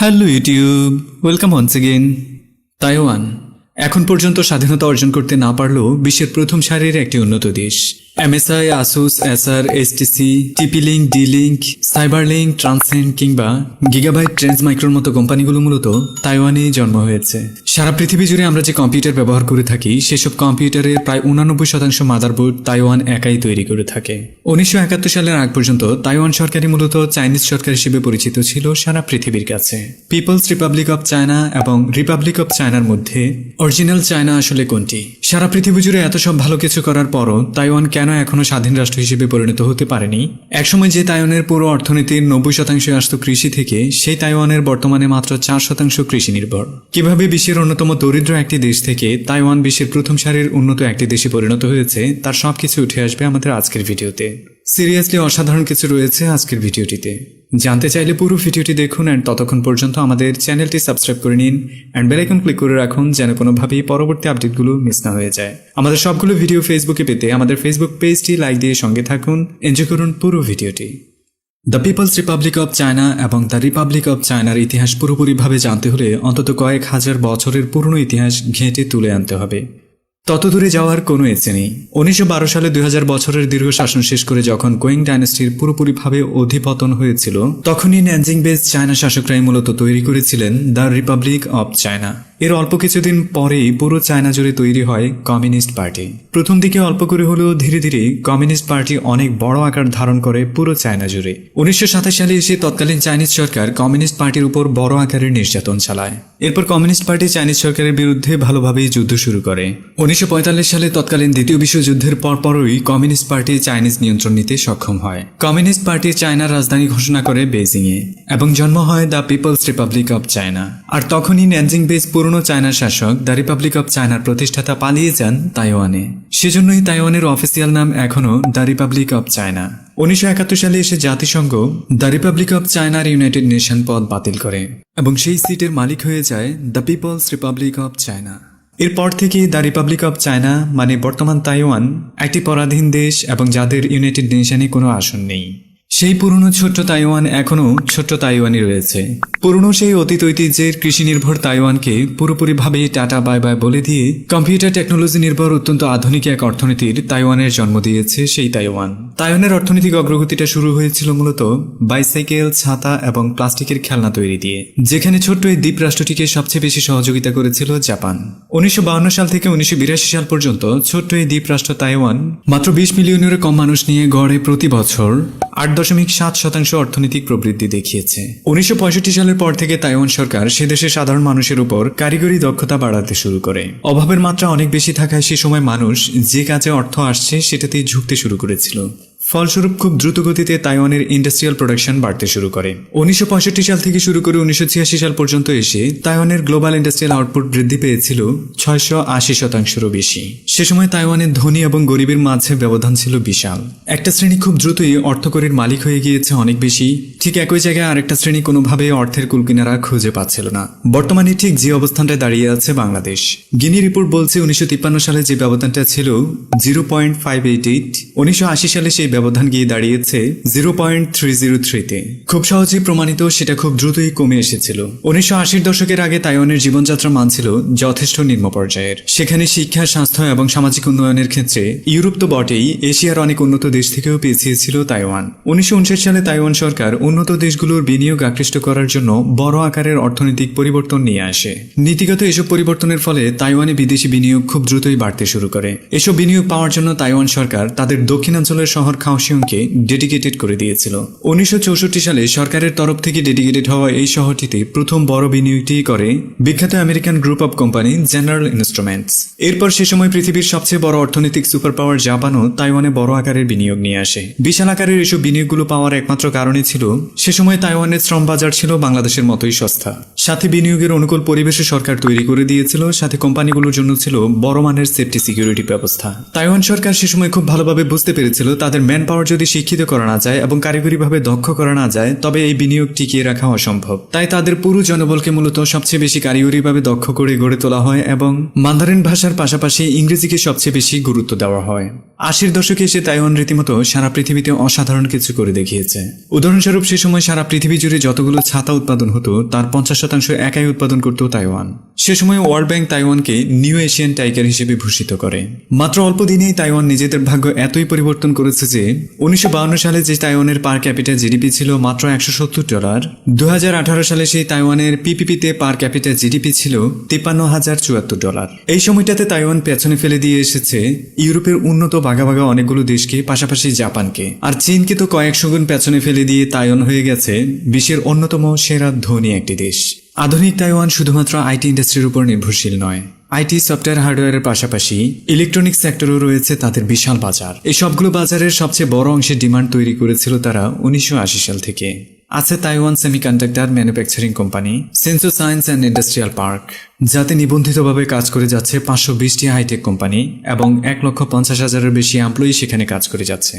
Hello YouTube, welcome once again Taiwan. এখন পর্যন্ত স্বাধীনতা অর্জন করতে না পারলেও বিশ্বের প্রথম সারির একটি উন্নত দেশ। MSI Asus Acer HTC TP link D link cyber link Transcend কিংবা গিগাবাইট ট্রেন্স মাইক্রোর মতো কোম্পানিগুলো মূলত তাইওয়ানেই জন্ম হয়েছে। সারা পৃথিবী জুড়ে আমরা যে কম্পিউটার ব্যবহার করে থাকি, সেসব কম্পিউটারের প্রায় উনানব্বই শতাংশ মাদারবোর্ড তাইওয়ান একাই তৈরি করে থাকে। উনিশশো একাত্তর সালের আগ পর্যন্ত তাইওয়ান সরকারই মূলত চাইনিজ সরকার হিসেবে পরিচিত ছিল সারা পৃথিবীর কাছে। পিপলস রিপাবলিক অফ চায়না এবং রিপাবলিক অফ চায়নার মধ্যে অরিজিনাল চায়না আসলে কোনটি? সারা পৃথিবী জুড়ে এত সব ভালো কিছু করার পরও তাইওয়ান কেন এখনও স্বাধীন রাষ্ট্র হিসেবে পরিণত হতে পারেনি? একসময় যে তাইওয়ানের পুরো অর্থনীতির নব্বই শতাংশ আসত কৃষি থেকে, সেই তাইওয়ানের বর্তমানে মাত্র চার শতাংশ কৃষি নির্ভর। কীভাবে বিশ্বের অন্যতম দরিদ্র একটি দেশ থেকে তাইওয়ান বিশ্বের প্রথম সারির উন্নত একটি দেশে পরিণত হয়েছে, তার সবকিছু উঠে আসবে আমাদের আজকের ভিডিওতে। সিরিয়াসলি অসাধারণ কিছু রয়েছে আজকের ভিডিওটিতে। জানতে চাইলে পুরো ভিডিওটি দেখুন অ্যান্ড ততক্ষণ পর্যন্ত আমাদের চ্যানেলটি সাবস্ক্রাইব করে নিন অ্যান্ড বেলাইকন ক্লিক করে রাখুন যেন কোনোভাবেই পরবর্তী আপডেটগুলো মিস না হয়ে যায়। আমাদের সবগুলো ভিডিও ফেসবুকে পেতে আমাদের ফেসবুক পেজটি লাইক দিয়ে সঙ্গে থাকুন। এনজয় করুন পুরো ভিডিওটি। The people's republic of China এবং দ্য রিপাবলিক অব চায়নার ইতিহাস পুরোপুরিভাবে জানতে হলে অন্তত কয়েক হাজার বছরের পুরনো ইতিহাস ঘেঁটে তুলে আনতে হবে। তত দূরে যাওয়ার কোনো ইচ্ছে নেই। উনিশশো বারো সালে দুই হাজার বছরের দীর্ঘ শাসন শেষ করে যখন কোয়িং ডাইনাস্টির পুরোপুরিভাবে অধিপতন হয়েছিল, তখনই ন্যানজিং বেস চায়না শাসকরাই মূলত তৈরি করেছিলেন দ্য রিপাবলিক অব চায়না। এর অল্প কিছুদিন পরেই পুরো চায়না জুড়ে তৈরি হয় কমিউনিস্ট পার্টি। প্রথম দিকে অল্প করে হলেও ধীরে ধীরে কমিউনিস্ট পার্টি অনেক বড় আকার ধারণ করে পুরো চায়না জুড়ে। উনিশশো সাতাশ সালে এসে তৎকালীন চাইনিজ সরকার কমিউনিস্ট পার্টির উপর বড় আকারের নির্যাতন চালায়। এরপর কমিউনিস্ট পার্টি চাইনিজ সরকারের বিরুদ্ধে ভালোভাবেই যুদ্ধ শুরু করে। উনিশশো পঁয়তাল্লিশ সালে তৎকালীন দ্বিতীয় বিশ্বযুদ্ধের পরপরই কমিউনিস্ট পার্টি চাইনিজ নিয়ন্ত্রণ নিতে সক্ষম হয়। কমিউনিস্ট পার্টি চায়নার রাজধানী ঘোষণা করে বেজিংয়ে এবং জন্ম হয় the people's republic of China. আর তখনই ন্যানজিং বেজ পুরনো চায়নার শাসক দ্য রিপাবলিক অব চায়নার প্রতিষ্ঠাতা পালিয়ে যান তাইওয়ানে। সেজন্যই তাইওয়ানের অফিসিয়াল নাম এখনও দ্য রিপাবলিক অব চায়না। উনিশশো একাত্তর সালে এসে জাতিসংঘ দ্য রিপাবলিক অব চায়নার ইউনাইটেড নেশন পদ বাতিল করে এবং সেই সিটের মালিক হয়ে যায় the people's republic of China. এরপর থেকে দ্য রিপাবলিক অব চায়না মানে বর্তমান তাইওয়ান একটি পরাধীন দেশ এবং যাদের ইউনাইটেড নেশনে কোনো আসন নেই। সেই পুরনো ছোট্ট তাইওয়ান এখনও ছোট্ট তাইওয়ানই রয়েছে। পুরনো সেই অতীত ঐতিহ্যের কৃষি নির্ভর তাইওয়ানকে পুরোপুরিভাবে টাটা বাই বাই বলে দিয়ে কম্পিউটার টেকনোলজি নির্ভর অত্যন্ত আধুনিক এক অর্থনীতির তাইওয়ানের জন্ম দিয়েছে সেই তাইওয়ান। তাইওয়ানের অর্থনৈতিক অগ্রগতিটা শুরু হয়েছিল মূলত বাইসাইকেল, ছাতা এবং প্লাস্টিকের খেলনা তৈরি দিয়ে, যেখানে ছোট্ট এই দ্বীপ রাষ্ট্রটিকে সবচেয়ে বেশি সহযোগিতা করেছিল জাপান। উনিশশো সাল থেকে উনিশশো বিরাশি সাল পর্যন্ত ছোট্ট এই দ্বীপ রাষ্ট্র তাইওয়ান মাত্র বিশ মিলিয়নের কম মানুষ নিয়ে গড়ে প্রতি বছর আট দশমিক সাত শতাংশ অর্থনৈতিক প্রবৃদ্ধি দেখিয়েছে। উনিশশো পঁয়ষট্টি সালের পর থেকে তাইওয়ান সরকার সে দেশে সাধারণ মানুষের উপর কারিগরি দক্ষতা বাড়াতে শুরু করে। অভাবের মাত্রা অনেক বেশি থাকায় সে সময় মানুষ যে কাজে অর্থ আসছে সেটাতেই ঝুঁকতে শুরু করেছিল। ফলস্বরূপ খুব দ্রুত গতিতে তাইওয়ানের ইন্ডাস্ট্রিয়াল প্রোডাকশন বাড়তে শুরু করে। উনিশশো সাল থেকে শুরু করে উনিশশো সাল পর্যন্ত এসে তাইওয়ানের গ্লোবাল ইন্ডাস্ট্রিয়াল আউটপুট বৃদ্ধি পেয়েছিল ছয়শো আশি শতাংশেরও বেশি। সে সময় তাইওয়ানের ধনী এবং গরিবের মাঝে ব্যবধান ছিল বিশাল। একটা শ্রেণি খুব দ্রুতই অর্থকরীর মালিক হয়ে গিয়েছে অনেক বেশি। ঠিক একই জায়গায় আরেকটা শ্রেণি কোনোভাবে অর্থের কুলকিনারা খুঁজে পাচ্ছিল না। বর্তমানে ঠিক যে অবস্থানটায় দাঁড়িয়ে আছে বাংলাদেশ। গিনি রিপোর্ট বলছে উনিশশো সালে যে ব্যবধানটা ছিল zero point five eight eight সালে সেই ব্যবধান গিয়ে দাঁড়িয়েছে জিরো পয়েন্ট থ্রি জিরো থ্রিতে। খুব সহজেই প্রমাণিত সেটা খুব দ্রুতই কমে এসেছিল। উনিশশো আশির দশকের আগে তাইওয়ানের জীবনযাত্রা মান ছিল যথেষ্ট নিম্ন পর্যায়ের। সেখানে শিক্ষা, স্বাস্থ্য এবং সামাজিক উন্নয়নের ক্ষেত্রে ইউরোপ তো বটেই, এশিয়ার অনেক উন্নত দেশ থেকেও পিছিয়ে তাইওয়ান। উনিশশো সালে তাইওয়ান সরকার উন্নত দেশগুলোর বিনিয়োগ আকৃষ্ট করার জন্য বড় আকারের অর্থনৈতিক পরিবর্তন নিয়ে আসে। নীতিগত এসব পরিবর্তনের ফলে তাইওয়ানে বিদেশি বিনিয়োগ খুব দ্রুতই বাড়তে শুরু করে। এসব বিনিয়োগ পাওয়ার জন্য তাইওয়ান সরকার তাদের দক্ষিণাঞ্চলের শহর খাওসিয়ংকে ডেডিকেটেড করে দিয়েছিল। উনিশশো সালে সরকারের তরফ থেকে ডেডিকেটেড হওয়া এই শহরটিতে প্রথম বড় বিনিয়োগটি করে বিখ্যাত American group of company General Instruments এরপর সে সময় পৃথিবীর সবচেয়ে বড় অর্থনৈতিক সুপার পাওয়ার জাপানও তাইওয়ানে বড় আকারের বিনিয়োগ নিয়ে আসে। বিশাল আকারের এসব বিনিয়োগগুলো পাওয়ার একমাত্র কারণই ছিল, সে সময় তাইওয়ানের শ্রম বাজার ছিল বাংলাদেশের মতোই সস্তা। সাথে বিনিয়োগের অনুকূল পরিবেশে সরকার তৈরি করে দিয়েছিল, সাথে কোম্পানিগুলোর জন্য ছিল বড় মানের সেফটি সিকিউরিটি ব্যবস্থা। তাইওয়ান সরকার সে সময় খুব ভালোভাবে বুঝতে পেরেছিল তাদের ম্যান ম্যান পাওয়ার যদি শিক্ষিত করা না যায় এবং কারিগরিভাবে দক্ষ করা না যায়, তবে এই বিনিয়োগ টিকিয়ে রাখা অসম্ভব। তাই তাদের পুরো জনবলকে মূলত সবচেয়ে বেশি কারিগরিভাবে দক্ষ করে গড়ে তোলা হয় এবং মান্দারিন ভাষার পাশাপাশি ইংরেজিকে সবচেয়ে বেশি গুরুত্ব দেওয়া হয়। আশির দশকে এসে তাইওয়ান রীতিমতো সারা পৃথিবীতে অসাধারণ কিছু করে দেখিয়েছে। উদাহরণস্বরূপ সে সময় সারা পৃথিবী জুড়ে যতগুলো ছাতা উৎপাদন হতো, তার পঞ্চাশ শতাংশ একাই উৎপাদন করত তাইওয়ান। সে সময় ওয়ার্ল্ড ব্যাংক তাইওয়ানকে নিউ এশিয়ান টাইগার হিসেবে ভূষিত করে। মাত্র অল্প দিনেই তাইওয়ান নিজেদের ভাগ্য এতই পরিবর্তন করেছে যে উনিশশো সালে যে তাইওয়ানের পার ক্যাপিটাল জিডিপি ছিল মাত্র একশো সত্তর ডলার, দুহাজার আঠারো সালে সেই তাইওয়ানের পিপিপিতে পার ক্যাপিটাল জিডিপি ছিল তিপ্পান্ন হাজার চুয়াত্তর ডলার। এই সময়টাতে তাইওয়ান পেছনে ফেলে দিয়ে এসেছে ইউরোপের উন্নত বাঘা বাঘা অনেকগুলো দেশকে, পাশাপাশি জাপানকে। আর চীনকে তো কয়েকশো গুণ পেছনে ফেলে দিয়ে তাইওয়ান হয়ে গেছে বিশ্বের অন্যতম সেরা ধনী একটি দেশ। আধুনিক তাইওয়ান শুধুমাত্র আইটি ইন্ডাস্ট্রির উপর নির্ভরশীল নয়। আইটি সফটওয়্যার হার্ডওয়্যারের পাশাপাশি ইলেকট্রনিক সেক্টরও রয়েছে তাদের বিশাল বাজার। এই সবগুলো বাজারের সবচেয়ে বড় অংশের ডিমান্ড তৈরি করেছিল তারা উনিশশো আশি সাল থেকে। আছে Taiwan Semiconductor Manufacturing Company Hsinchu Science and Industrial Park, যাতে নিবন্ধিতভাবে কাজ করে যাচ্ছে পাঁচশো বিশটি হাইটেক কোম্পানি এবং এক লক্ষ পঞ্চাশ হাজারের বেশি এমপ্লয়ি সেখানে কাজ করে যাচ্ছে।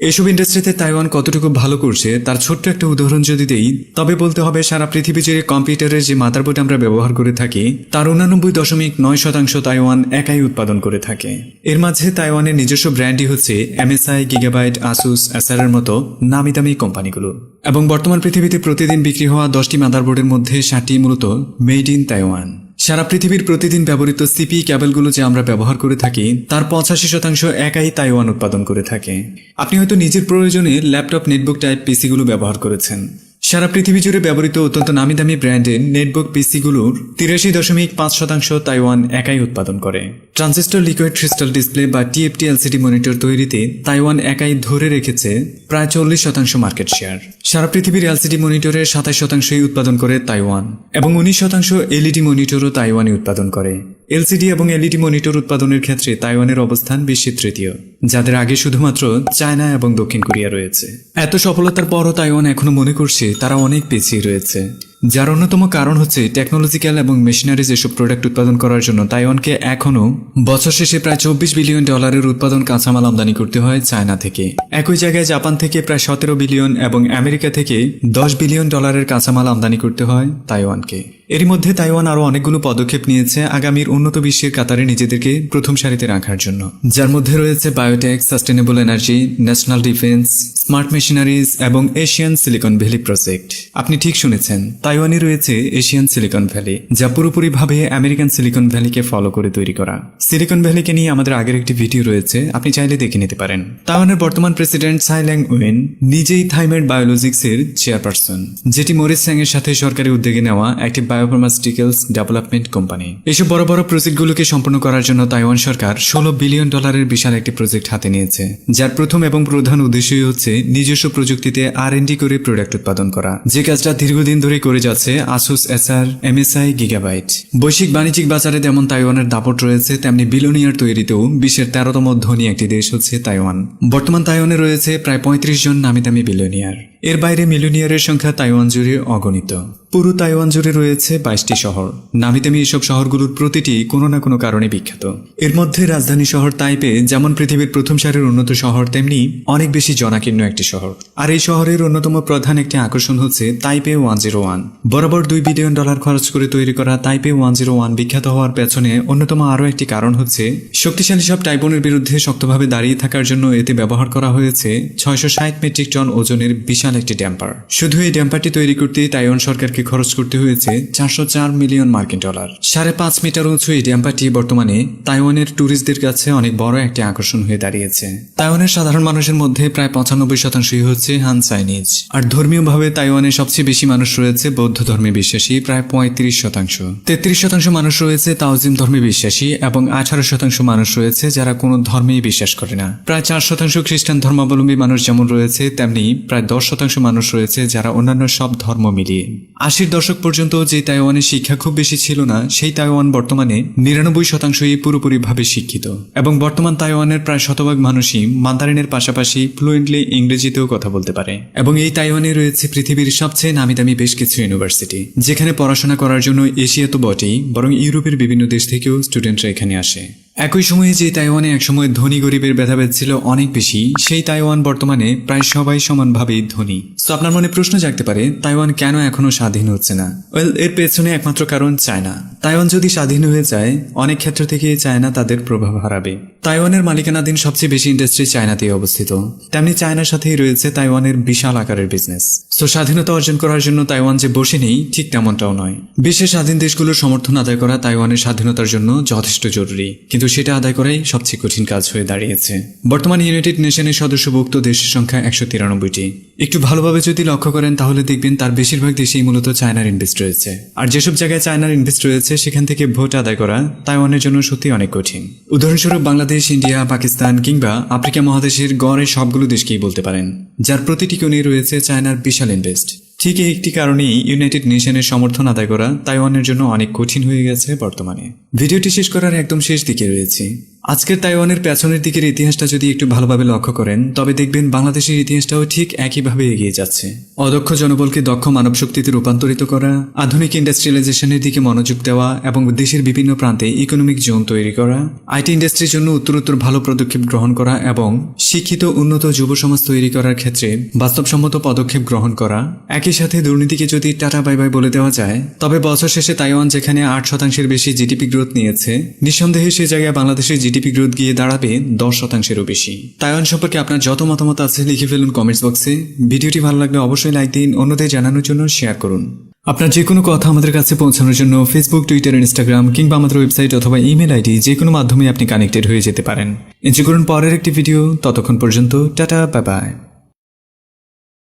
এসব ইন্ডাস্ট্রিতে তাইওয়ান কতটুকু ভালো করছে, তার ছোট্ট একটা উদাহরণ যদি দেই, তবে বলতে হবে সারা পৃথিবী জুড়ে কম্পিউটারের যে মাদারবোর্ড আমরা ব্যবহার করে থাকি, তার উনানব্বই দশমিক নয় শতাংশ তাইওয়ান একাই উৎপাদন করে থাকে। এর মাঝে তাইওয়ানের নিজস্ব ব্র্যান্ডই হচ্ছে এমএসআই, গিগাবাইট, আসুস এর মতো নামি দামি কোম্পানিগুলো। এবং বর্তমান পৃথিবীতে প্রতিদিন বিক্রি হওয়া দশটি মাদারবোর্ডের মধ্যে ষাটটি মূলত মেড ইন তাইওয়ান। সারা পৃথিবীর প্রতিদিন ব্যবহৃত সিপি ক্যাবেলগুলো যে আমরা ব্যবহার করে থাকি, তার পঁচাশি শতাংশ একাই তাইওয়ান উৎপাদন করে থাকে। আপনি হয়তো নিজের প্রয়োজনে ল্যাপটপ নেটবুক টাইপ পিসিগুলো ব্যবহার করেছেন। সারা পৃথিবী জুড়ে ব্যবহৃত অত্যন্ত নামি দামি ব্র্যান্ডের নেটবুক পিসিগুলোর তিরাশি দশমিক পাঁচ শতাংশ তাইওয়ান একাই উৎপাদন করে। ট্রানজিস্টর লিকুইড ক্রিস্টাল ডিসপ্লে বা টিএফটি এলসিডি মনিটর তৈরিতে তাইওয়ান একাই ধরে রেখেছে প্রায় চল্লিশ শতাংশ মার্কেট শেয়ার। সারা পৃথিবীর এলসিডি মনিটরের সাতাশ শতাংশই উৎপাদন করে তাইওয়ান এবং উনিশ শতাংশ এলইডি মনিটরও তাইওয়ানই উৎপাদন করে। এলসিডি এবং এলইডি মনিটর উৎপাদনের ক্ষেত্রে তাইওয়ানের অবস্থান বিশ্বের তৃতীয়, যাদের আগে শুধুমাত্র চায়না এবং দক্ষিণ কোরিয়া রয়েছে। এত সফলতার পরও তাইওয়ান এখনও মনে করছে তারা অনেক পিছিয়ে রয়েছে। যার অন্যতম কারণ হচ্ছে টেকনোলজিক্যাল এবং মেশিনারিজ এসব প্রোডাক্ট উৎপাদন করার জন্য তাইওয়ানকে এখনও বছর শেষে প্রায় চব্বিশ বিলিয়ন ডলারের উৎপাদন কাঁচামাল আমদানি করতে হয় চায়না থেকে। একই জায়গায় জাপান থেকে প্রায় সতেরো বিলিয়ন এবং আমেরিকা থেকে দশ বিলিয়ন ডলারের কাঁচামাল আমদানি করতে হয় তাইওয়ানকে। এরই মধ্যে তাইওয়ান আরও অনেকগুলো পদক্ষেপ নিয়েছে আগামীর উন্নত বিশ্বের কাতারে নিজেদেরকে প্রথম সারিতে রাখার জন্য। যার মধ্যে রয়েছে biotech sustainable energy national defence smart machineries এবং এশিয়ান সিলিকন ভ্যালি প্রজেক্ট আপনি ঠিক শুনেছেন, তাইওয়ানে রয়েছে এশিয়ান সিলিকন ভ্যালি যা পুরোপুরিভাবে আমেরিকান সিলিকন ভ্যালিকে ফলো করে তৈরি করা। সিলিকন ভ্যালিকে নিয়ে আমাদের আগের একটি ভিডিও রয়েছে, আপনি চাইলে দেখে নিতে পারেন। তাইওয়ানের বর্তমান প্রেসিডেন্ট সাইল্যাং উইন নিজেই থাইমেড বায়োলজিক্সের চেয়ারপারসন যেটি মরিস স্যাং এর সাথে সরকারি উদ্যোগে নেওয়া একটি বায়োফার্মাসিউটিক্যালস ডেভেলপমেন্ট কোম্পানি এসব বড় বড় প্রজেক্টগুলোকে সম্পন্ন করার জন্য তাইওয়ান সরকার ষোলো বিলিয়ন ডলারের বিশাল একটি প্রজেক্ট হাতে নিয়েছে। যার প্রথম এবং প্রধান উদ্দেশ্যই হচ্ছে নিজস্ব প্রযুক্তিতে আর করে প্রোডাক্ট উৎপাদন করা। যে কাজটা দীর্ঘদিন ধরে করে যাচ্ছে আসুস এসআর এমএসআই গিগাবাইট বৈশ্বিক বাণিজ্যিক বাজারে যেমন তাইওয়ানের দাপট রয়েছে, তেমনি বিলোনিয়ার তৈরিতেও বিশ্বের তেরোতম ধনী একটি দেশ হচ্ছে তাইওয়ান। বর্তমান তাইওয়ানে রয়েছে প্রায় পঁয়ত্রিশ জন নামি দামি বিলিয়নিয়ার এর বাইরে মিলিয়নিয়ারের সংখ্যা তাইওয়ান জুড়ে অগণিত। পুরো তাইওয়ান জুড়ে রয়েছে বাইশটি শহর। নামি দামি এসব শহরগুলোর প্রতিটি কোনো না কোনো কারণে বিখ্যাত। এর মধ্যে রাজধানী শহর তাইপে, যেমন পৃথিবীর প্রথম সারির উন্নত শহর, তেমনি অনেক বেশি জনাকীর্ণ একটি শহর। আর এই শহরের অন্যতম প্রধান একটি আকর্ষণ হচ্ছে তাইপে ওয়ান জিরো ওয়ান। বরাবর দুই বিলিয়ন ডলার খরচ করে তৈরি করা তাইপে ওয়ান জিরো ওয়ান বিখ্যাত হওয়ার পেছনে অন্যতম আরও একটি কারণ হচ্ছে, শক্তিশালী সব টাইপনের বিরুদ্ধে শক্তভাবে দাঁড়িয়ে থাকার জন্য এতে ব্যবহার করা হয়েছে ছয়শো ষাট মেট্রিক টন ওজনের বিশাল একটি ড্যাম্পার। শুধু এই ড্যাম্পারটি তৈরি করতে তাইওয়ান সরকারকে খরচ করতে হয়েছে চারশো চার মিলিয়ন মার্কিন ডলার। সাড়ে পাঁচ মিটার উঁচু এই ড্যাম্পারটি বর্তমানে তাইওয়ানের ট্যুরিস্টদের কাছে অনেক বড় একটি আকর্ষণ হয়ে দাঁড়িয়েছে। তাইওয়ানের সাধারণ মানুষের মধ্যে প্রায় পঁচানব্বই শতাংশই হচ্ছে হান চাইনিজ। আর ধর্মীয়ভাবে তাইওয়ানে সবচেয়ে বেশি মানুষ রয়েছে বৌদ্ধ ধর্মে বিশ্বাসী, প্রায় পঁয়ত্রিশ শতাংশ। তেত্রিশ শতাংশ মানুষ রয়েছে তাওজিম ধর্মে বিশ্বাসী এবং আঠারো শতাংশ মানুষ রয়েছে যারা কোনো ধর্মেই বিশ্বাস করে না। প্রায় চার শতাংশ খ্রিস্টান ধর্মাবলম্বী মানুষ যেমন রয়েছে, তেমনি প্রায় দশ শতাংশ মানুষ রয়েছে যারা অন্যান্য সব ধর্ম মিলিয়ে। আশির দশক পর্যন্ত যে তাইওয়ানের শিক্ষা খুব বেশি ছিল না, সেই তাইওয়ান বর্তমানে নিরানব্বই শতাংশই পুরোপুরিভাবে শিক্ষিত। এবং বর্তমান তাইওয়ানের প্রায় শতভাগ মানুষই মান্দারিনের পাশাপাশি ফ্লুয়েন্টলি ইংরেজিতেও কথা বলতে পারে। এবং এই তাইওয়ানে রয়েছে পৃথিবীর সবচেয়ে নামি দামি বেশ কিছু ইউনিভার্সিটি, যেখানে পড়াশোনা করার জন্য এশিয়া তো বটেই, বরং ইউরোপের বিভিন্ন দেশ থেকেও স্টুডেন্টরা এখানে আসে। একই সময়ে যে তাইওয়ানে একসময় ধনী গরিবের ভেদাভেদ ছিল অনেক বেশি, সেই তাইওয়ান বর্তমানে প্রায় সবাই সমানভাবেই ধনী। তো আপনার মনে প্রশ্ন জাগতে পারে, তাইওয়ান কেন এখনও স্বাধীন হচ্ছে না? ওয়েল এর পেছনে একমাত্র কারণ চায়না। তাইওয়ান যদি স্বাধীন হয়ে যায়, অনেক ক্ষেত্র থেকে চায়না তাদের প্রভাব হারাবে। তাইওয়ানের মালিকানাধীন সবচেয়ে বেশি ইন্ডাস্ট্রি চায়নাতেই অবস্থিত। তেমনি চায়নার সাথেই রয়েছে তাইওয়ানের বিশাল আকারের বিজনেস তো স্বাধীনতা অর্জন করার জন্য তাইওয়ান যে বসে নেই, ঠিক তেমনটাও নয়। বিশ্বের স্বাধীন দেশগুলোর সমর্থন আদায় করা তাইওয়ানের স্বাধীনতার জন্য যথেষ্ট জরুরি। কিন্তু সেটা আদায় করাই সবচেয়ে কঠিন কাজ হয়ে দাঁড়িয়েছে। বর্তমানে ইউনাইটেড নেশনের সদস্যভুক্ত দেশের সংখ্যা একশো তিরানব্বইটি। একটু ভালোভাবে যদি লক্ষ্য করেন, তাহলে দেখবেন তার বেশিরভাগ দেশেই মূলত চায়নার ইনভেস্ট রয়েছে। আর যেসব জায়গায় চায়নার ইনভেস্ট রয়েছে, সেখান থেকে ভোট আদায় করা তাইওয়ানের জন্য সত্যি অনেক কঠিন। উদাহরণস্বরূপ বাংলাদেশ ইন্ডিয়া, পাকিস্তান কিংবা আফ্রিকা মহাদেশের গড়ে সবগুলো দেশকেই বলতে পারেন, যার প্রতিটি কোণে রয়েছে চায়নার বিশাল ইনভেস্ট। ঠিক এই একটি কারণেই ইউনাইটেড নেশনের সমর্থন আদায় করা তাইওয়ানের জন্য অনেক কঠিন হয়ে গেছে বর্তমানে। ভিডিওটি শেষ করার একদম শেষ দিকে রয়েছে। আজকের তাইওয়ানের পেছনের দিকের ইতিহাসটা যদি একটু ভালোভাবে লক্ষ্য করেন, তবে দেখবেন বাংলাদেশের ইতিহাসটাও ঠিক একইভাবে এগিয়ে যাচ্ছে। অদক্ষ জনবলকে দক্ষ মানব শক্তিতে রূপান্তরিত করা, আধুনিক ইন্ডাস্ট্রিয়ালাইজেশনের দিকে মনোযোগ দেওয়া এবং দেশের বিভিন্ন প্রান্তে ইকোনমিক জোন তৈরি করা আইটি ইন্ডাস্ট্রির জন্য উত্তরোত্তর ভালো পদক্ষেপ গ্রহণ করা এবং শিক্ষিত উন্নত যুব সমাজ তৈরি করার ক্ষেত্রে বাস্তবসম্মত পদক্ষেপ গ্রহণ করা। একই সাথে দুর্নীতিকে যদি টাটা বাই বাই বলে দেওয়া যায়, তবে বছর শেষে তাইওয়ান যেখানে আট শতাংশের বেশি জিডিপি গ্রোথ নিয়েছে, নিঃসন্দেহে সে জায়গায় বাংলাদেশের জিডিপি গ্রোথ গিয়ে দাঁড়াবে দশ শতাংশেরও বেশি। তাইওয়ান সম্পর্কে আপনার যত মতামত আছে লিখে ফেলুন কমেন্টস বক্সে ভিডিওটি ভালো লাগলে অবশ্যই লাইক দিন, অন্যদের জানানোর জন্য শেয়ার করুন। আপনার যে কোনো কথা আমাদের কাছে পৌঁছানোর জন্য ফেসবুক টুইটার ইনস্টাগ্রাম কিংবা আমাদের ওয়েবসাইট অথবা ইমেল আইডি যে কোনো মাধ্যমে আপনি কানেক্টেড হয়ে যেতে পারেন। এনজয় করুন পরের একটি ভিডিও ততক্ষণ পর্যন্ত টাটা বাই বাই